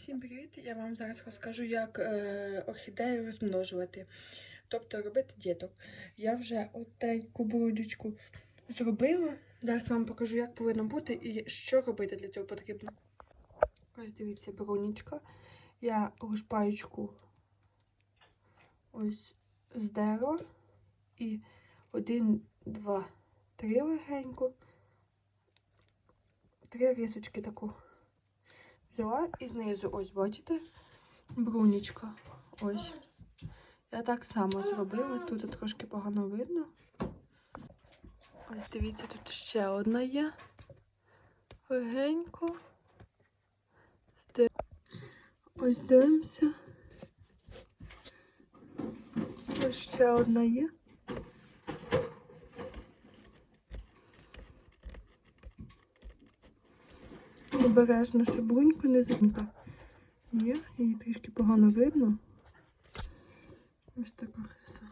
Всім привіт! Я вам зараз розкажу, як е, орхідею розмножувати. Тобто робити діток. Я вже отеньку брудочку зробила. Зараз вам покажу, як повинно бути і що робити для цього потрібно. Ось дивіться, брунічка. Я лушпаєчку ось з дерева. І один, два, три легенько. Три рисочки таку взяла і знизу, ось, бачите, брунічка. Ось. Я так само зробила. Тут трошки погано видно. Ось дивіться, тут ще одна є. Легенько. Ось дивимося. Ось ще одна є. Обережно, щоб бруньку не зимка. Є, її трішки погано видно. Ось така краса.